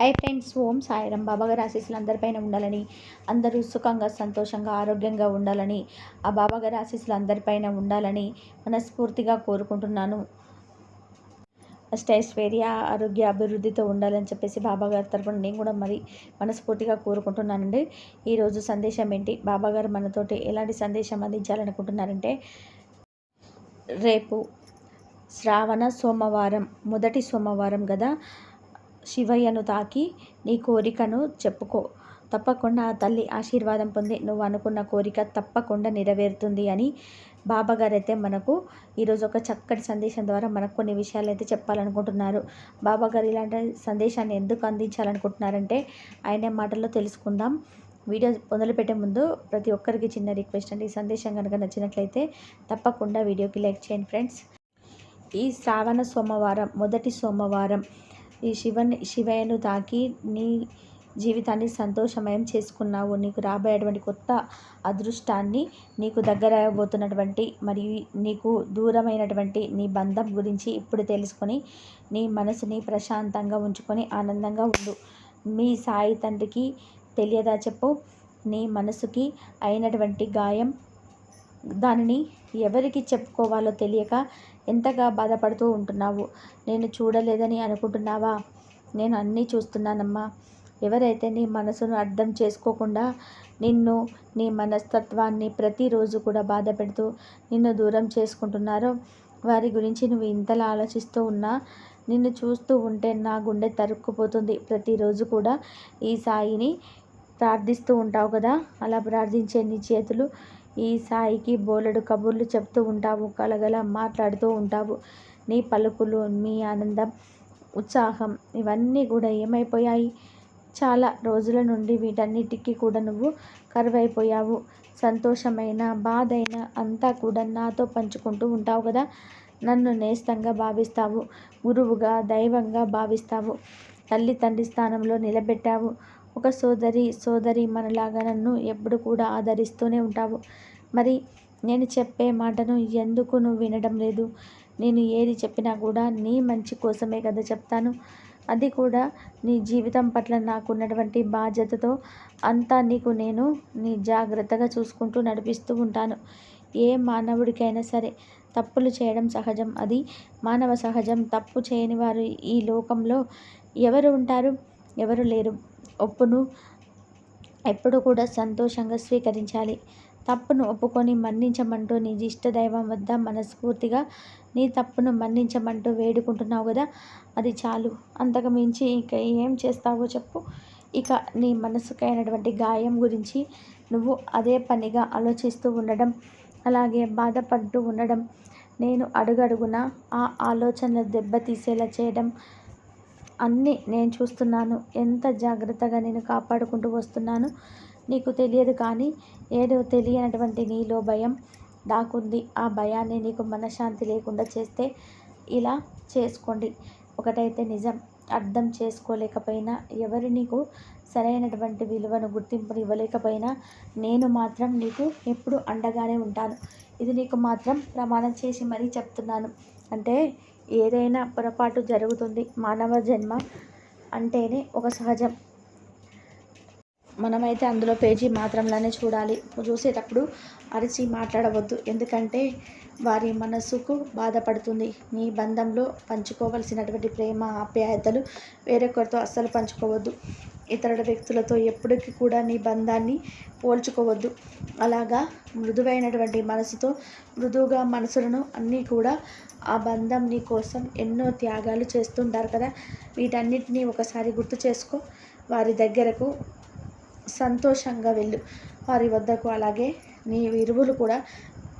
I friends ఓం సాయిరం బాబాగారి ఆశీస్సులు అందరిపైన ఉండాలని అందరూ సుఖంగా సంతోషంగా ఆరోగ్యంగా ఉండాలని ఆ బాబాగారి ఆశీస్సులు అందరిపైన ఉండాలని మనస్ఫూర్తిగా కోరుకుంటున్నాను. అష్టైశ్వర్య ఆరోగ్య అభివృద్ధితో ఉండాలని చెప్పేసి బాబాగారి తరపున నేను కూడా మరి మనస్ఫూర్తిగా కోరుకుంటున్నానండి. ఈరోజు సందేశం ఏంటి? బాబాగారు మనతోటి ఎలాంటి సందేశం అందించాలనుకుంటున్నారంటే రేపు శ్రావణ సోమవారం మొదటి సోమవారం కదా శివయ్యను తాకి నీ కోరికను చెప్పుకో. తప్పకుండా ఆ తల్లి ఆశీర్వాదం పొంది నువ్వు అనుకున్న కోరిక తప్పకుండా నెరవేరుతుంది అని బాబాగారు అయితే మనకు ఈరోజు ఒక చక్కటి సందేశం ద్వారా మనకు కొన్ని విషయాలు అయితే చెప్పాలనుకుంటున్నారు. బాబాగారు ఇలాంటి సందేశాన్ని ఎందుకు అందించాలనుకుంటున్నారంటే ఆయన మాటల్లో తెలుసుకుందాం. వీడియో మొదలుపెట్టే ముందు ప్రతి ఒక్కరికి చిన్న రిక్వెస్ట్ అండి. ఈ సందేశం కనుక నచ్చినట్లయితే తప్పకుండా వీడియోకి లైక్ చేయండి ఫ్రెండ్స్. ఈ శ్రావణ సోమవారం మొదటి సోమవారం ఈ శివని శివయ్యను తాకి నీ జీవితాన్ని సంతోషమయం చేసుకున్నావు. నీకు రాబోయేటువంటి కొత్త అదృష్టాన్ని నీకు దగ్గర అవ్వబోతున్నటువంటి మరియు నీకు దూరమైనటువంటి నీ బంధం గురించి ఇప్పుడు తెలుసుకొని నీ మనసుని ప్రశాంతంగా ఉంచుకొని ఆనందంగా ఉండు. మీ సాయి తండ్రికి తెలియదా చెప్పు? నీ మనసుకి అయినటువంటి గాయం దానిని ఎవరికి చెప్పుకోవాలో తెలియక ఎంతగా బాధపడుతూ ఉంటున్నావు? నేను చూడలేదని అనుకుంటున్నావా? నేను అన్నీ చూస్తున్నానమ్మా. ఎవరైతే నీ మనసును అర్థం చేసుకోకుండా నిన్ను నీ మనస్తత్వాన్ని ప్రతిరోజు కూడా బాధ పెడుతూ నిన్ను దూరం చేసుకుంటున్నారో వారి గురించి నువ్వు ఇంతలా ఆలోచిస్తూ ఉన్నా నిన్ను చూస్తూ ఉంటే నా గుండె తరుక్కుపోతుంది. ప్రతిరోజు కూడా ఈ సాయిని ప్రార్థిస్తూ ఉంటావు కదా? అలా ప్రార్థించే నీ చేతులు ఈ సాయికి బోలెడు కబుర్లు చెప్తూ ఉంటావు కలగల మాట్లాడుతూ ఉంటావు. నీ పలుకులు మీ ఆనందం ఉత్సాహం ఇవన్నీ కూడా ఏమైపోయాయి? చాలా రోజుల నుండి వీటన్నిటికీ కూడా నువ్వు కరువైపోయావు. సంతోషమైన బాధైన అంతా కూడా నాతో పంచుకుంటూ ఉంటావు కదా? నన్ను నేస్తంగా భావిస్తావు గురువుగా దైవంగా భావిస్తావు. తల్లి తండ్రి స్థానంలో నిలబెట్టావు. ఒక సోదరి సోదరి మనలాగా నన్ను ఎప్పుడు కూడా ఆదరిస్తూనే ఉంటావు. మరి నేను చెప్పే మాటను ఎందుకు నువ్వు వినడం లేదు? నేను ఏది చెప్పినా కూడా నీ మంచి కోసమే కదా చెప్తాను. అది కూడా నీ జీవితం పట్ల నాకున్నటువంటి బాధ్యతతో అంతా నీకు నేను నీ జాగ్రత్తగా చూసుకుంటూ నడిపిస్తూ ఉంటాను. ఏ మానవుడికైనా సరే తప్పులు చేయడం సహజం. అది మానవ సహజం. తప్పు చేయని వారు ఈ లోకంలో ఎవరు ఉంటారు? ఎవరు లేరు. ఒప్పును ఎప్పుడు కూడా సంతోషంగా స్వీకరించాలి. తప్పును ఒప్పుకొని మన్నించమంటూ నీ ఇష్టదైవం వద్ద మనస్ఫూర్తిగా నీ తప్పును మన్నించమంటూ వేడుకుంటున్నావు కదా అది చాలు. అంతకు మించి ఇక ఏం చేస్తావో చెప్పు. ఇక నీ మనసుకైనటువంటి గాయం గురించి నువ్వు అదే పనిగా ఆలోచిస్తూ ఉండడం అలాగే బాధపడుతూ ఉండడం నేను అడుగడుగున ఆ ఆలోచనలు దెబ్బతీసేలా చేయడం అన్నీ నేను చూస్తున్నాను. ఎంత జాగ్రత్తగా నేను కాపాడుకుంటూ వస్తున్నాను నీకు తెలియదు కానీ ఏదో తెలియనటువంటి నీలో భయం దాకుంది. ఆ భయాన్ని నీకు మనశ్శాంతి లేకుండా చేస్తే ఇలా చేసుకోండి. ఒకటైతే నిజం అర్థం చేసుకోలేకపోయినా ఎవరు నీకు సరైనటువంటి విలువను గుర్తింపుని ఇవ్వలేకపోయినా నేను మాత్రం నీకు ఎప్పుడు అండగానే ఉంటాను. ఇది నీకు మాత్రం ప్రమాణం చేసి మరీ చెప్తున్నాను. అంటే ఏదైనా పొరపాటు జరుగుతుంది మానవ జన్మ అంటేనే ఒక సహజం. మనమైతే అందులో పేజీ మాత్రంలానే చూడాలి. చూసేటప్పుడు అరిచి మాట్లాడవద్దు. ఎందుకంటే వారి మనసుకు బాధపడుతుంది. మీ బంధంలో పంచుకోవలసినటువంటి ప్రేమ ఆప్యాయతలు వేరొకరితో అస్సలు పంచుకోవద్దు. ఇతరుల వ్యక్తులతో ఎప్పటికీ కూడా నీ బంధాన్ని పోల్చుకోవద్దు. అలాగా మృదువైనటువంటి మనసుతో మృదువుగా మనసులను అన్నీ కూడా ఆ బంధం నీ కోసం ఎన్నో త్యాగాలు చేస్తుంటారు కదా. వీటన్నిటినీ ఒకసారి గుర్తు చేసుకో. వారి దగ్గరకు సంతోషంగా వెళ్ళు. వారి వద్దకు అలాగే నీ ఇరువులు కూడా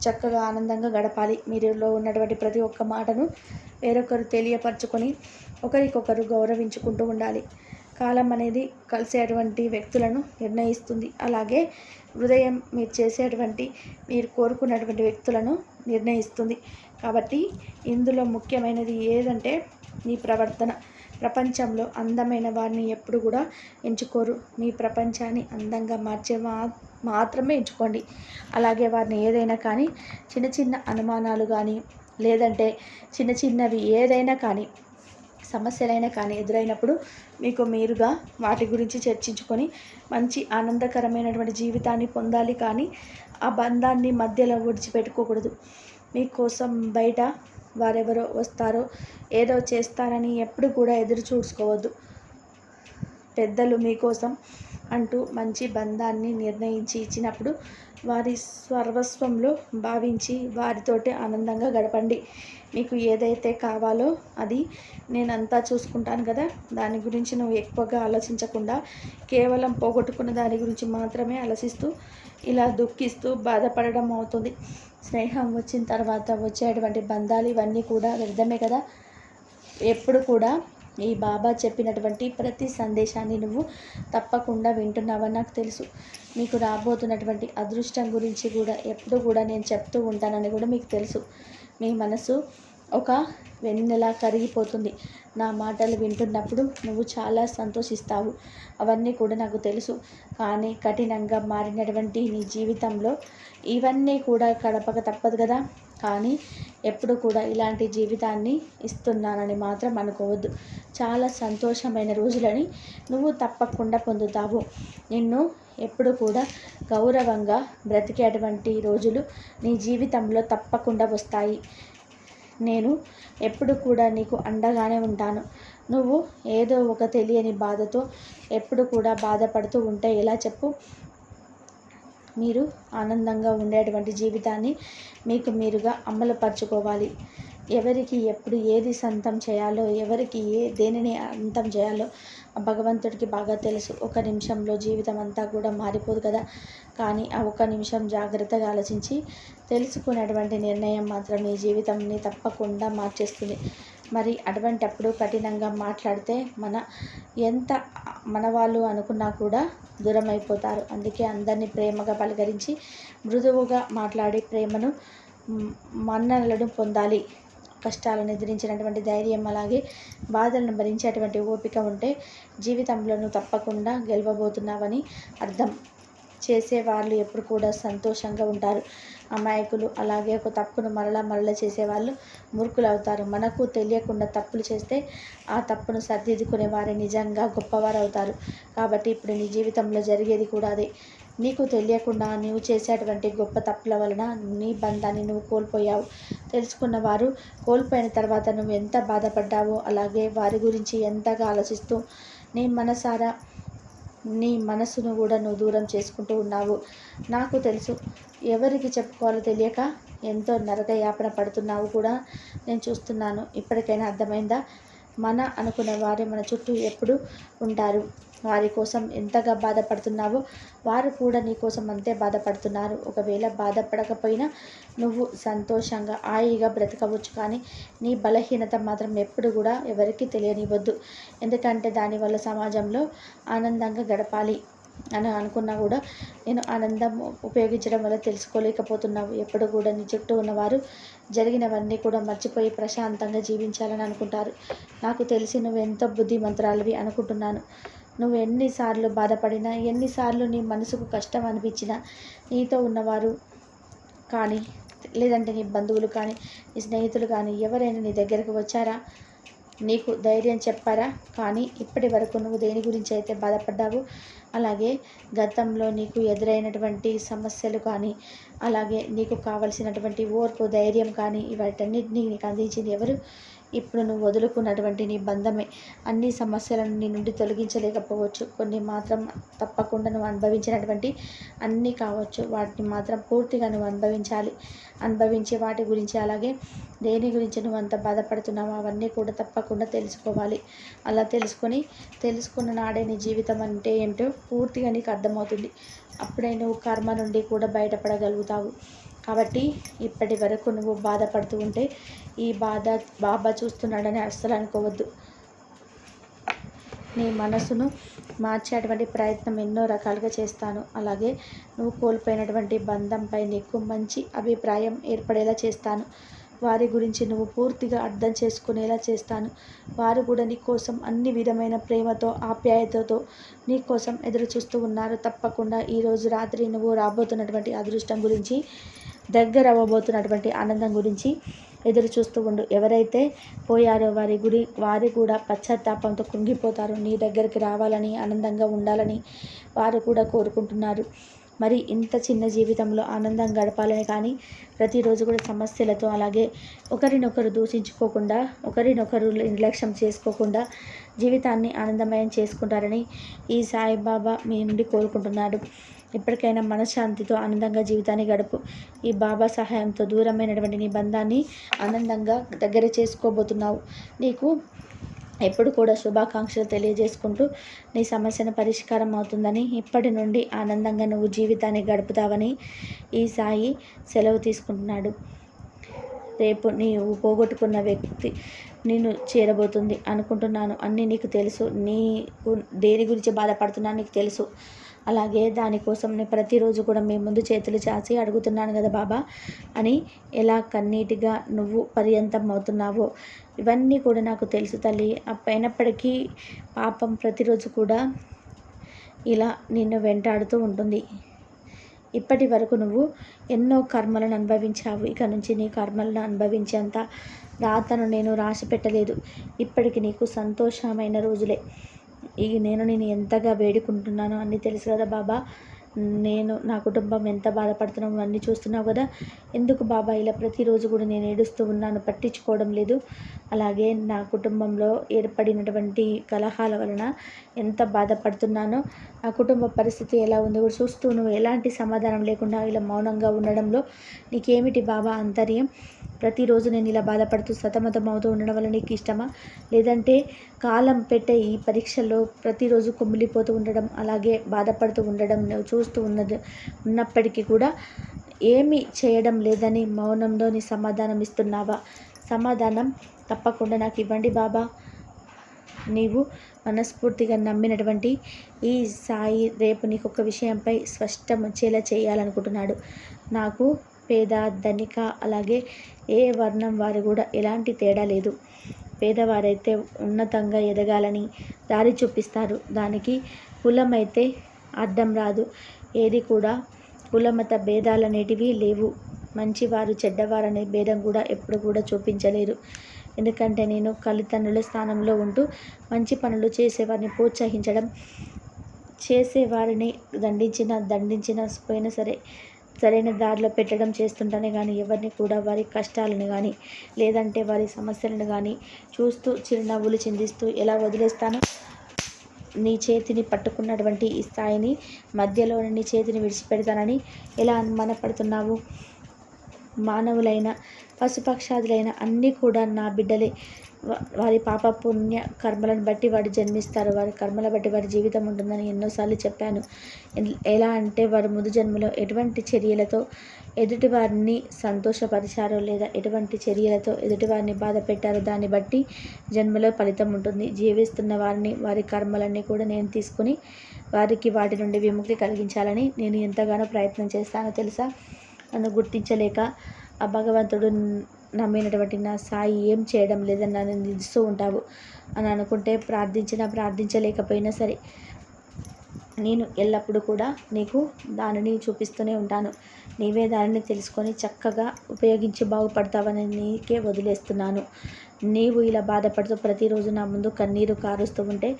చక్కగా ఆనందంగా గడపాలి. మీరులో ఉన్నటువంటి ప్రతి ఒక్క మాటను వేరొకరు తెలియపరచుకొని ఒకరికొకరు గౌరవించుకుంటూ ఉండాలి. కాలం అనేది కలిసేటువంటి వ్యక్తులను నిర్ణయిస్తుంది. అలాగే హృదయం మీరు చేసేటువంటి మీరు కోరుకున్నటువంటి వ్యక్తులను నిర్ణయిస్తుంది. కాబట్టి ఇందులో ముఖ్యమైనది ఏదంటే నీ ప్రవర్తన. ప్రపంచంలో అందమైన వారిని ఎప్పుడు కూడా ఎంచుకోరు. మీ ప్రపంచాన్ని అందంగా మార్చే మా మాత్రమే ఎంచుకోండి. అలాగే వారిని ఏదైనా కానీ చిన్న చిన్న అనుమానాలు కానీ లేదంటే చిన్న చిన్నవి ఏదైనా కానీ సమస్యలైనా కానీ ఎదురైనప్పుడు మీకు మీరుగా వాటి గురించి చర్చించుకొని మంచి ఆనందకరమైనటువంటి జీవితాన్ని పొందాలి కానీ ఆ బంధాన్ని మధ్యలో విడిచిపెట్టుకోకూడదు. మీకోసం బయట వారెవరో వస్తారో ఏదో చేస్తారని ఎప్పుడు కూడా ఎదురు చూసుకోవద్దు. పెద్దలు మీకోసం అంటూ మంచి బంధాన్ని నిర్ణయించి ఇచ్చినప్పుడు వారి సర్వస్వంలో భావించి వారితోటి ఆనందంగా గడపండి. మీకు ఏదైతే కావాలో అది నేనంతా చూసుకుంటాను కదా? దాని గురించి నువ్వు ఎక్కువగా ఆలోచించకుండా కేవలం పోగొట్టుకున్న దాని గురించి మాత్రమే ఆలోచిస్తూ ఇలా దుఃఖిస్తూ బాధపడడం అవుతుంది. స్నేహం వచ్చిన తర్వాత వచ్చేటువంటి బంధాలు ఇవన్నీ కూడా వ్యర్థమే కదా. ఎప్పుడు కూడా ఈ బాబా చెప్పినటువంటి ప్రతి సందేశాన్ని నువ్వు తప్పకుండా వింటున్నావని నాకు తెలుసు. మీకు రాబోతున్నటువంటి అదృష్టం గురించి కూడా ఎప్పుడు కూడా నేను చెప్తూ ఉంటానని కూడా మీకు తెలుసు. మీ మనసు ఒక వెన్నెలా కరిగిపోతుంది. నా మాటలు వింటున్నప్పుడు నువ్వు చాలా సంతోషిస్తావు. అవన్నీ కూడా నాకు తెలుసు. కానీ కఠినంగా మారినటువంటి నీ జీవితంలో ఇవన్నీ కూడా గడపక తప్పదు కదా. కానీ ఎప్పుడు కూడా ఇలాంటి జీవితాన్ని ఇస్తున్నానని మాత్రం అనుకోవద్దు. చాలా సంతోషమైన రోజులని నువ్వు తప్పకుండా పొందుతావు. నిన్ను ఎప్పుడు కూడా గౌరవంగా బ్రతికేటువంటి రోజులు నీ జీవితంలో తప్పకుండా వస్తాయి. నేను ఎప్పుడు కూడా నీకు అండగానే ఉంటాను. నువ్వు ఏదో ఒక తెలియని బాధతో ఎప్పుడు కూడా బాధపడుతూ ఉంటే ఎలా చెప్పు? మీరు ఆనందంగా ఉండేటువంటి జీవితాన్ని మీకు మీరుగా అమలుపరుచుకోవాలి. ఎవరికి ఎప్పుడు ఏది సొంతం చేయాలో ఎవరికి ఏ దేనిని అంతం చేయాలో భగవంతుడికి బాగా తెలుసు. ఒక నిమిషంలో జీవితం అంతా కూడా మారిపోదు కదా? కానీ ఆ ఒక్క నిమిషం జాగ్రత్తగా ఆలోచించి తెలుసుకునేటువంటి నిర్ణయం మాత్రం నీ జీవితంని తప్పకుండా మార్చేస్తుంది. మరి అటువంటప్పుడు కఠినంగా మాట్లాడితే మన ఎంత మన వాళ్ళు అనుకున్నా కూడా దూరం అయిపోతారు అందుకే అందరినీ ప్రేమగా పలకరించి మృదువుగా మాట్లాడి ప్రేమను మన్ననలను పొందాలి. కష్టాలను ఎదిరించినటువంటి ధైర్యం అలాగే బాధలను భరించేటువంటి ఓపిక ఉంటే జీవితంలో తప్పకుండా గెలవబోతున్నావని అర్థం చేసేవాళ్ళు ఎప్పుడు కూడా సంతోషంగా ఉంటారు. అమాయకులు అలాగే ఒక తప్పును మరలా మరలా చేసేవాళ్ళు మురుకులు అవుతారు. మనకు తెలియకుండా తప్పులు చేస్తే ఆ తప్పును సర్దిద్దుకునే వారే నిజంగా గొప్పవారు అవుతారు కాబట్టి ఇప్పుడు నీ జీవితంలో జరిగేది కూడా అదే. నీకు తెలియకుండా నీవు చేసేటువంటి గొప్ప తప్పుల వలన నీ బంధాన్ని నువ్వు కోల్పోయావు. తెలుసుకున్న వారు కోల్పోయిన తర్వాత నువ్వు ఎంత బాధపడ్డావో అలాగే వారి గురించి ఎంతగా ఆలోచిస్తూ నీ మనసారా నీ మనసును కూడా నువ్వు దూరం చేసుకుంటూ ఉన్నావు. నాకు తెలుసు ఎవరికి చెప్పుకోవాలో తెలియక ఎంతో నరక యాపన పడుతున్నావు కూడా నేను చూస్తున్నాను. ఇప్పటికైనా అర్థమైందా? మన అనుకున్న వారే మన చుట్టూ ఎప్పుడు ఉంటారు. వారి కోసం ఎంతగా బాధపడుతున్నావో వారు కూడా నీ కోసం అంతే బాధపడుతున్నారు. ఒకవేళ బాధపడకపోయినా నువ్వు సంతోషంగా హాయిగా బ్రతకవచ్చు కానీ నీ బలహీనత మాత్రం ఎప్పుడు కూడా ఎవరికి తెలియనివ్వద్దు. ఎందుకంటే దానివల్ల సమాజంలో ఆనందంగా గడపాలి అని అనుకున్నా కూడా నేను ఆనందం ఉపయోగించడం వల్ల తెలుసుకోలేకపోతున్నావు. ఎప్పుడు కూడా నీ చుట్టూ ఉన్నవారు జరిగినవన్నీ కూడా మర్చిపోయి ప్రశాంతంగా జీవించాలని అనుకుంటారు. నాకు తెలిసి నువ్వు ఎంతో బుద్ధిమంతురాలివి అనుకుంటున్నాను. నువ్వు ఎన్నిసార్లు బాధపడినా ఎన్నిసార్లు నీ మనసుకు కష్టం అనిపించినా నీతో ఉన్నవారు కానీ లేదంటే నీ బంధువులు కానీ నీ స్నేహితులు కానీ ఎవరైనా నీ దగ్గరకు వచ్చారా? నీకు ధైర్యం చెప్పారా? కానీ ఇప్పటి వరకు నువ్వు దేని గురించి అయితే బాధపడ్డావు అలాగే గతంలో నీకు ఎదురైనటువంటి సమస్యలు కానీ అలాగే నీకు కావలసినటువంటి ఓర్పు ధైర్యం కానీ వాటన్నిటినీ నీకు అందించింది ఎవరు? ఇప్పుడు నువ్వు వదులుకున్నటువంటి నీ బంధమే. అన్ని సమస్యలను నీ నుండి తొలగించలేకపోవచ్చు. కొన్ని మాత్రం తప్పకుండా నువ్వు అనుభవించినటువంటి అన్నీ కావచ్చు. వాటిని మాత్రం పూర్తిగా నువ్వు అనుభవించాలి. అనుభవించి వాటి గురించి అలాగే దేని గురించి నువ్వు అంత బాధపడుతున్నావు అవన్నీ కూడా తప్పకుండా తెలుసుకోవాలి. అలా తెలుసుకొని తెలుసుకున్న నాడే నీ జీవితం అంటే ఏంటో పూర్తిగా నీకు అర్థమవుతుంది. అప్పుడే నువ్వు కర్మ నుండి కూడా బయటపడగలుగుతావు. కాబట్టి ఇప్పటి వరకు నువ్వు బాధపడుతూ ఉంటే ఈ బాధ బాబా చూస్తున్నాడని అస్సలు అనుకోవద్దు. నీ మనసును మార్చేటువంటి ప్రయత్నం ఎన్నో రకాలుగా చేస్తాను. అలాగే నువ్వు కోల్పోయినటువంటి బంధంపై నీకు మంచి అభిప్రాయం ఏర్పడేలా చేస్తాను. వారి గురించి నువ్వు పూర్తిగా అర్థం చేసుకునేలా చేస్తాను. వారు కూడా నీ కోసం అన్ని విధమైన ప్రేమతో ఆప్యాయతతో నీ కోసం ఎదురు చూస్తూ ఉన్నారు. తప్పకుండా ఈరోజు రాత్రి నువ్వు రాబోతున్నటువంటి అదృష్టం గురించి దగ్గర అవ్వబోతున్నటువంటి ఆనందం గురించి ఎదురు చూస్తూ ఉండు. ఎవరైతే పోయారో వారి గురి వారి కూడా పశ్చాత్తాపంతో కృంగిపోతారు. నీ దగ్గరికి రావాలని ఆనందంగా ఉండాలని వారు కూడా కోరుకుంటున్నారు. మరి ఇంత చిన్న జీవితంలో ఆనందం గడపాలని కానీ ప్రతిరోజు కూడా సమస్యలతో అలాగే ఒకరినొకరు దూషించుకోకుండా ఒకరినొకరు నిర్లక్ష్యం చేసుకోకుండా జీవితాన్ని ఆనందమయం చేసుకుంటారని ఈ సాయిబాబా మీ నుండి కోరుకుంటున్నాడు. ఇప్పటికైనా మనశ్శాంతితో ఆనందంగా జీవితాన్ని గడుపు. ఈ బాబా సహాయంతో దూరమైనటువంటి నీ బంధాన్ని ఆనందంగా దగ్గర చేసుకోబోతున్నావు. నీకు ఎప్పుడు కూడా శుభాకాంక్షలు తెలియజేసుకుంటూ నీ సమస్యను పరిష్కారం అవుతుందని ఇప్పటి నుండి ఆనందంగా నువ్వు జీవితాన్ని గడుపుతావని ఈ సాయి సెలవు తీసుకుంటున్నాడు. రేపు నీవు పోగొట్టుకున్న వ్యక్తి నేను చేరబోతుంది అనుకుంటున్నాను. అన్నీ నీకు తెలుసు. నీకు దేని గురించి బాధపడుతున్నా నీకు తెలుసు. అలాగే దానికోసం నేను ప్రతిరోజు కూడా మీ ముందు చేతులు చాచి అడుగుతున్నాను కదా బాబా అని ఎలా కన్నీటిగా నువ్వు పర్యంతం అవుతున్నావో ఇవన్నీ కూడా నాకు తెలుసు తల్లి. అయినప్పటికీ పాపం ప్రతిరోజు కూడా ఇలా నిన్ను వెంటాడుతూ ఉంటుంది. ఇప్పటి వరకు నువ్వు ఎన్నో కర్మలను అనుభవించావు. ఇక నుంచి నీ కర్మలను అనుభవించేంత రాతను నేను రాసి పెట్టలేదు. ఇప్పటికి నీకు సంతోషమైన రోజులే. ఇక నేను నేను ఎంతగా వేడుకుంటున్నానో అన్నీ తెలుసు కదా బాబా. నేను నా కుటుంబం ఎంత బాధపడుతున్నామో అన్నీ చూస్తున్నావు కదా. ఎందుకు బాబా ఇలా ప్రతిరోజు కూడా నేను ఏడుస్తూ ఉన్నాను? పట్టించుకోవడం లేదు. అలాగే నా కుటుంబంలో ఏర్పడినటువంటి కలహాల వలన ఎంత బాధపడుతున్నానో నా కుటుంబ పరిస్థితి ఎలా ఉందో కూడా చూస్తూ నువ్వు ఎలాంటి సమాధానం లేకుండా ఇలా మౌనంగా ఉండడంలో నీకేమిటి బాబా అంతర్యం? ప్రతిరోజు నేను ఇలా బాధపడుతూ సతమతం అవుతూ ఉండడం వల్ల నీకు ఇష్టమా? లేదంటే కాలం పెట్టే ఈ పరీక్షల్లో ప్రతిరోజు కుమిలిపోతూ ఉండడం అలాగే బాధపడుతూ ఉండడం చూస్తూ ఉన్నది ఉన్నప్పటికీ కూడా ఏమి చేయడం లేదని మౌనంలో నీ సమాధానం ఇస్తున్నావా? సమాధానం తప్పకుండా నాకు ఇవ్వండి బాబా. నీవు మనస్ఫూర్తిగా నమ్మినటువంటి ఈ సాయి రేపు నీకు ఒక విషయంపై స్పష్టం వచ్చేలా చేయాలనుకుంటున్నాడు. నాకు పేద ధనిక అలాగే ఏ వర్ణం వారు కూడా ఎలాంటి తేడా లేదు. పేదవారైతే ఉన్నతంగా ఎదగాలని దారి చూపిస్తారు. దానికి కులమైతే అడ్డం రాదు. ఏది కూడా కులమత భేదాలు అనేటివి లేవు. మంచివారు చెడ్డవారు అనే భేదం కూడా ఎప్పుడు కూడా చూపించలేరు. ఎందుకంటే నేను తల్లిదండ్రుల స్థానంలో ఉంటూ మంచి పనులు చేసేవారిని ప్రోత్సహించడం చేసేవారిని దండించిన దండించిన పోయినా సరే సరైన దారిలో పెట్టడం చేస్తుంటేనే కానీ ఎవరిని కూడా వారి కష్టాలను కానీ లేదంటే వారి సమస్యలను కానీ చూస్తూ చిరునవ్వులు చిందిస్తూ ఎలా వదిలేస్తాను నీ చేతిని పట్టుకున్నటువంటి ఈ స్థాయిని మధ్యలో నీ చేతిని విడిచిపెడతానని ఎలా అనుమానపడుతున్నావు? మానవులైన పశుపక్షాదులైన అన్నీ కూడా నా బిడ్డలే. వారి పాప పుణ్య కర్మలను బట్టి వాడు జన్మిస్తారు. వారి కర్మల బట్టి వారి జీవితం ఉంటుందని ఎన్నోసార్లు చెప్పాను. ఎలా అంటే వారు ముందు జన్మలో ఎటువంటి చర్యలతో ఎదుటి వారిని సంతోషపరిచారో లేదా ఎటువంటి చర్యలతో ఎదుటి వారిని బాధ పెట్టారో దాన్ని బట్టి జన్మలో ఫలితం ఉంటుంది. జీవిస్తున్న వారిని వారి కర్మలన్నీ కూడా నేను తీసుకుని వారికి వాటి నుండి విముక్తి కలిగించాలని నేను ఎంతగానో ప్రయత్నం చేస్తానో తెలుసా? నన్ను గుర్తించలేక ఆ భగవంతుడు నమ్మినటువంటి నా సాయి ఏం చేయడం లేదని నన్ను నిలుస్తూ ఉంటావు అని అనుకుంటే ప్రార్థించినా ప్రార్థించలేకపోయినా సరే నేను ఎల్లప్పుడూ కూడా నీకు దానిని చూపిస్తూనే ఉంటాను. నీవే దానిని తెలుసుకొని చక్కగా ఉపయోగించి బాగుపడతావని నీకే వదిలేస్తున్నాను. నీవు ఇలా బాధపడుతూ ప్రతిరోజు నా ముందు కన్నీరు కారుస్తూ ఉంటే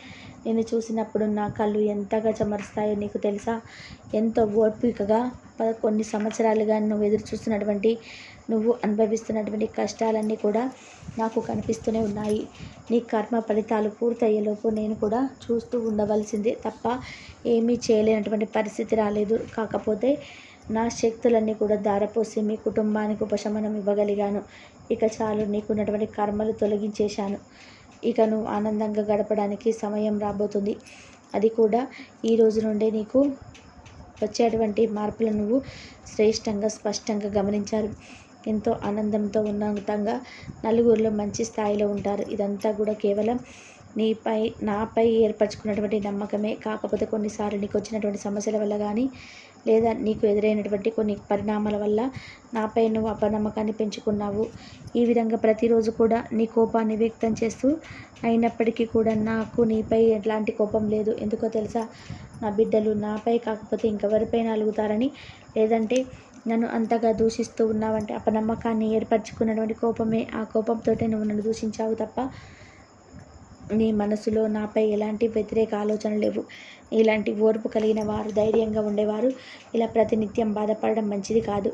నేను చూసినప్పుడు నా కళ్ళు ఎంతగా చెమరుస్తాయో నీకు తెలుసా? ఎంతో ఓర్పికగా కొన్ని సంవత్సరాలుగా నువ్వు ఎదురు చూస్తున్నటువంటి నువ్వు అనుభవిస్తున్నటువంటి కష్టాలన్నీ కూడా నాకు కనిపిస్తూనే ఉన్నాయి. నీ కర్మ ఫలితాలు పూర్తయ్యేలోపు నేను కూడా చూస్తూ ఉండవలసిందే తప్ప ఏమీ చేయలేనటువంటి పరిస్థితి రాలేదు. కాకపోతే నా శక్తులన్నీ కూడా దారపోసి మీ కుటుంబానికి ఉపశమనం ఇవ్వగలిగాను. ఇక చాలు నీకున్నటువంటి కర్మలు తొలగించేశాను. ఇక నువ్వు ఆనందంగా గడపడానికి సమయం రాబోతుంది. అది కూడా ఈ రోజు నుండే నీకు వచ్చేటువంటి మార్పులు నువ్వు శ్రేష్టంగా స్పష్టంగా గమనించారు. ఎంతో ఆనందంతో ఉన్నతంగా నలుగురిలో మంచి స్థాయిలో ఉంటారు. ఇదంతా కూడా కేవలం నీపై నాపై ఏర్పరచుకున్నటువంటి నమ్మకమే. కాకపోతే కొన్నిసార్లు నీకు వచ్చినటువంటి సమస్యల వల్ల కానీ లేదా నీకు ఎదురైనటువంటి కొన్ని పరిణామాల వల్ల నాపై నువ్వు అపనమ్మకాన్ని పెంచుకున్నావు. ఈ విధంగా ప్రతిరోజు కూడా నీ కోపాన్ని వ్యక్తం చేస్తూ అయినప్పటికీ కూడా నాకు నీపై ఎలాంటి కోపం లేదు. ఎందుకో తెలుసా? నా బిడ్డలు నాపై కాకపోతే ఇంకెవరిపైన అలుగుతారని లేదంటే నన్ను అంతగా దూషిస్తూ ఉన్నావంటే అపనమ్మకాన్ని ఏర్పరచుకున్నటువంటి కోపమే ఆ కోపంతో నువ్వు నన్ను దూషించావు తప్ప నీ మనసులో నాపై ఎలాంటి వ్యతిరేక ఆలోచనలు లేవు. ఇలాంటి ఓర్పు కలిగిన వారు ధైర్యంగా ఉండేవారు. ఇలా ప్రతినిత్యం బాధపడడం మంచిది కాదు.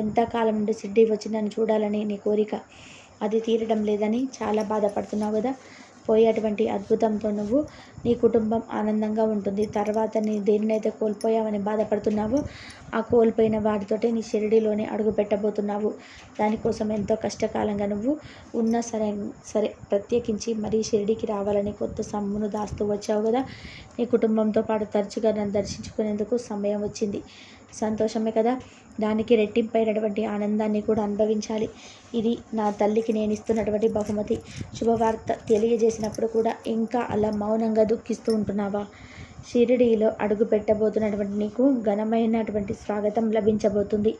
ఎంతకాలం నుండి సిడ్డి వచ్చి నన్ను చూడాలని నీ కోరిక. అది తీరడం లేదని చాలా బాధపడుతున్నావు కదా. పోయేటువంటి అద్భుతంతో నువ్వు నీ కుటుంబం ఆనందంగా ఉంటుంది. తర్వాత నీ దేన్నైతే కోల్పోయావని బాధపడుతున్నావో ఆ కోల్పోయిన వాటితోటే నీ షిరిడిలోనే అడుగు పెట్టబోతున్నావు దానికోసం ఎంతో కష్టకాలంగా నువ్వు ఉన్నా సరే సరే ప్రత్యేకించి మరీ షిరిడికి రావాలని కొత్త సమ్మును దాస్తూ వచ్చావు కదా. నీ కుటుంబంతో పాటు తరచుగా నన్ను దర్శించుకునేందుకు సమయం వచ్చింది. సంతోషమే కదా? దానికి రెట్టింపైనటువంటి ఆనందాన్ని కూడా అనుభవించాలి. ఇది నా తల్లికి నేను ఇస్తున్నటువంటి బహుమతి. శుభవార్త తెలియజేసినప్పుడు కూడా ఇంకా అలా మౌనంగా దుఃఖిస్తూ ఉంటున్నావా? షిరిడీలో అడుగు పెట్టబోతున్నటువంటి నీకు ఘనమైనటువంటి స్వాగతం లభించబోతుంది.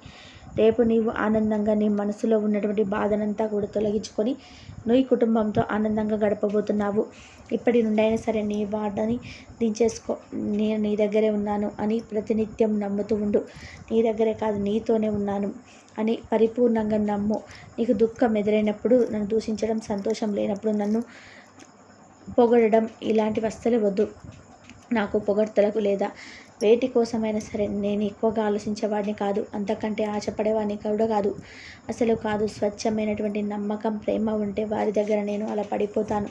రేపు నీవు ఆనందంగా నీ మనసులో ఉన్నటువంటి బాధనంతా కూడా తొలగించుకొని నువ్వు కుటుంబంతో ఆనందంగా గడపబోతున్నావు. ఇప్పటి నుండైనా సరే నీ వాటని దించేసుకో నేను నీ దగ్గరే ఉన్నాను అని ప్రతినిత్యం నమ్ముతూ ఉండు. నీ దగ్గరే కాదు నీతోనే ఉన్నాను అని పరిపూర్ణంగా నమ్ము. నీకు దుఃఖం ఎదురైనప్పుడు నన్ను దూషించడం సంతోషం లేనప్పుడు నన్ను పొగడడం ఇలాంటివి అస్సలే వద్దు. నాకు పొగడ్తలకు లేదా వేటి కోసమైనా సరే నేను ఎక్కువగా ఆలోచించేవాడిని కాదు. అంతకంటే ఆశపడేవాడిని కూడా కాదు. అసలు కాదు స్వచ్ఛమైనటువంటి నమ్మకం ప్రేమ ఉంటే వారి దగ్గర నేను అలా పడిపోతాను.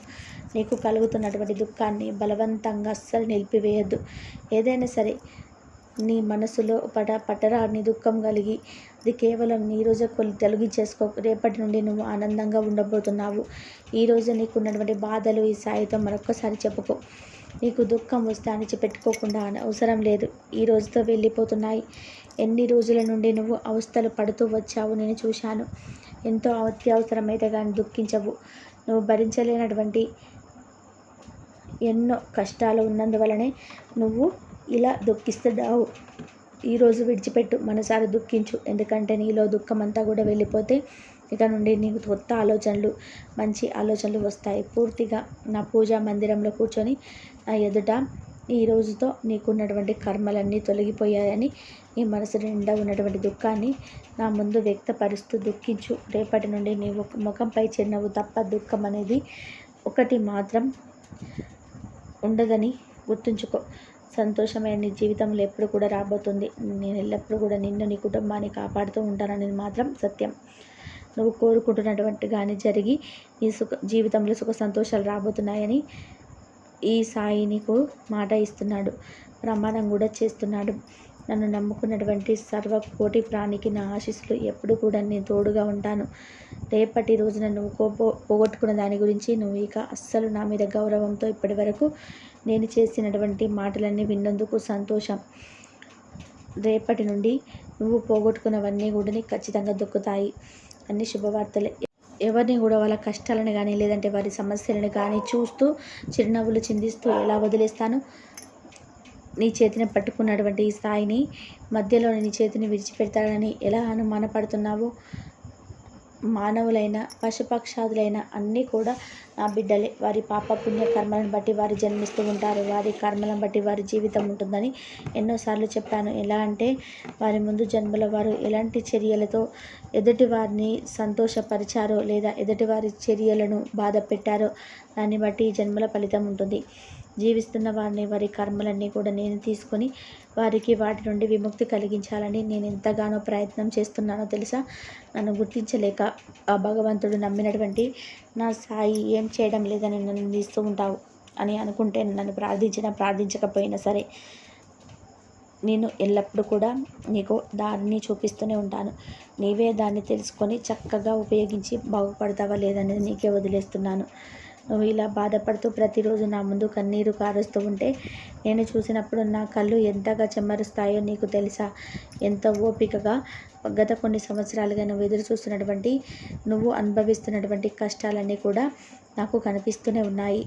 నీకు కలుగుతున్నటువంటి దుఃఖాన్ని బలవంతంగా అస్సలు నిలిపివేయద్దు. ఏదైనా సరే నీ మనసులో పట పట్టరాని దుఃఖం కలిగి అది కేవలం నీ రోజు కొలి తొలగించేసుకో రేపటి నుండి నువ్వు ఆనందంగా ఉండబోతున్నావు. ఈరోజు నీకున్నటువంటి బాధలు ఈ సాయితో మరొకసారి చెప్పుకో. నీకు దుఃఖం వస్తే అణిచి పెట్టుకోకుండా అవసరం లేదు. ఈ రోజుతో వెళ్ళిపోతున్నాయి. ఎన్ని రోజుల నుండి నువ్వు అవస్థలు పడుతూ వచ్చావు నేను చూశాను. ఎంతో అత్యవసరమైతే కానీ దుఃఖించవు. నువ్వు భరించలేనటువంటి ఎన్నో కష్టాలు ఉన్నందువలనే నువ్వు ఇలా దుఃఖిస్తున్నావు. ఈరోజు విడిచిపెట్టు. మనసారి దుఃఖించు. ఎందుకంటే నీలో దుఃఖం అంతా కూడా వెళ్ళిపోతే ఇక నుండి నీకు కొత్త ఆలోచనలు మంచి ఆలోచనలు వస్తాయి. పూర్తిగా నా పూజా మందిరంలో కూర్చొని నా ఎదుట ఈ రోజుతో నీకున్నటువంటి కర్మలన్నీ తొలగిపోయాయని నీ మనసు నిండా ఉన్నటువంటి దుఃఖాన్ని నా ముందు వ్యక్తపరుస్తూ దుఃఖించు. రేపటి నుండి నీ ముఖంపై చిరునవ్వు తప్ప దుఃఖం అనేది ఒకటి మాత్రం ఉండదని గుర్తుంచుకో. సంతోషమైన నీ జీవితంలో ఎప్పుడు కూడా రాబోతుంది. నేను ఎల్లప్పుడూ కూడా నిన్ను నీ కుటుంబాన్ని కాపాడుతూ ఉంటాననేది మాత్రం సత్యం. నువ్వు కోరుకుంటున్నటువంటి కానీ జరిగి నీ సుఖ జీవితంలో సుఖ సంతోషాలు రాబోతున్నాయని ఈ సాయి నీకు మాట ఇస్తున్నాడు. ప్రమాణం కూడా చేస్తున్నాడు. నన్ను నమ్ముకున్నటువంటి సర్వ కోటి ప్రాణికి నా ఆశీస్సులు ఎప్పుడు కూడా నేను తోడుగా ఉంటాను. రేపటి రోజున నువ్వు కోపో పోగొట్టుకున్న దాని గురించి నువ్వు ఇక అస్సలు నా మీద గౌరవంతో ఇప్పటి వరకు నేను చేసినటువంటి మాటలన్నీ విన్నందుకు సంతోషం. రేపటి నుండి నువ్వు పోగొట్టుకున్నవన్నీ కూడా నీకు ఖచ్చితంగా దొక్కుతాయి. అన్ని శుభవార్తలే. ఎవరిని కూడా వాళ్ళ కష్టాలను కానీ లేదంటే వారి సమస్యలను కానీ చూస్తూ చిరునవ్వులు చిందిస్తూ ఎలా వదిలేస్తాను? నీ చేతిని పట్టుకున్నటువంటి ఈ స్థాయిని మధ్యలో నీ చేతిని విడిచిపెడతాడని ఎలా అనుమానపడుతున్నావు మానవులైన పశుపక్షాదులైన అన్నీ కూడా నా బిడ్డలే. వారి పాప పుణ్య కర్మలను బట్టి వారు జన్మిస్తూ ఉంటారు. వారి కర్మలను బట్టి వారి జీవితం ఉంటుందని ఎన్నోసార్లు చెప్పాను. ఎలా అంటే వారి ముందు జన్మలో వారు ఎలాంటి చర్యలతో ఎదుటి వారిని సంతోషపరిచారో లేదా ఎదుటి వారి చర్యలను బాధ పెట్టారో దాన్ని బట్టి జన్మల ఫలితం ఉంటుంది. జీవిస్తున్న వారిని వారి కర్మలన్నీ కూడా నేను తీసుకొని వారికి వాటి నుండి విముక్తి కలిగించాలని నేను ఎంతగానో ప్రయత్నం చేస్తున్నానో తెలుసా? నన్ను గుర్తించలేక ఆ భగవంతుడు నమ్మినటువంటి నా సాయి ఏం చేయడం లేదని నన్ను నిందిస్తూ ఉంటావు అని అనుకుంటే నన్ను ప్రార్థించినా ప్రార్థించకపోయినా సరే నేను ఎల్లప్పుడూ కూడా నీకు దారిని చూపిస్తూనే ఉంటాను. నీవే దాన్ని తెలుసుకొని చక్కగా ఉపయోగించి బాగుపడతావా లేదనేది నీకే వదిలేస్తున్నాను. నువ్వు ఇలా బాధపడుతూ ప్రతిరోజు నా ముందు కన్నీరు కారుస్తూ ఉంటే నేను చూసినప్పుడు నా కళ్ళు ఎంతగా చెమ్మరుస్తాయో నీకు తెలుసా? ఎంత ఓపికగా? గత కొన్ని సంవత్సరాలుగా నువ్వు ఎదురు చూస్తున్నటువంటి నువ్వు అనుభవిస్తున్నటువంటి కష్టాలన్నీ కూడా నాకు కనిపిస్తూనే ఉన్నాయి.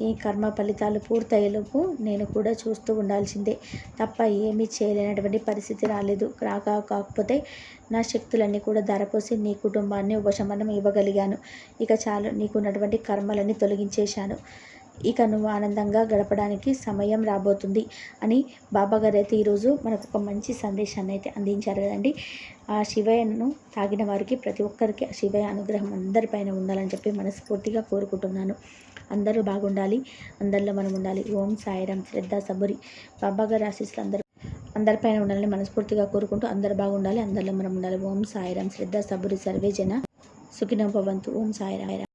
ఈ కర్మ ఫలితాలు పూర్తయ్యేలోపు నేను కూడా చూస్తూ ఉండాల్సిందే. తప్ప ఏమీ చేయలేనటువంటి పరిస్థితి రాలేదు. రాక కాకపోతే నా శక్తులన్నీ కూడా ధరపోసి నీ కుటుంబాన్ని ఉపశమనం ఇవ్వగలిగాను. ఇక చాలు నీకున్నటువంటి కర్మలన్నీ తొలగించేశాను. ఇక నువ్వు ఆనందంగా గడపడానికి సమయం రాబోతుంది అని బాబాగారు అయితే ఈరోజు మనకు ఒక మంచి సందేశాన్ని అయితే అందించారు కదండి. ఆ శివయ్యను తాగిన వారికి ప్రతి ఒక్కరికి ఆ శివయ్య అనుగ్రహం అందరిపైన ఉండాలని చెప్పి మనస్ఫూర్తిగా కోరుకుంటున్నాను. అందరూ బాగుండాలి. అందరిలో మనం ఉండాలి. ఓం సాయిరాం శ్రద్ధ సబురి బాబాగారు ఆశీస్సులు అందరూ అందరిపైన ఉండాలని మనస్ఫూర్తిగా కోరుకుంటూ అందరు బాగుండాలి. అందరిలో మనం ఉండాలి. ఓం సాయిరాం శ్రద్ధ సబురి సర్వే జన సుఖినో భవంతు. ఓం సాయిరాం.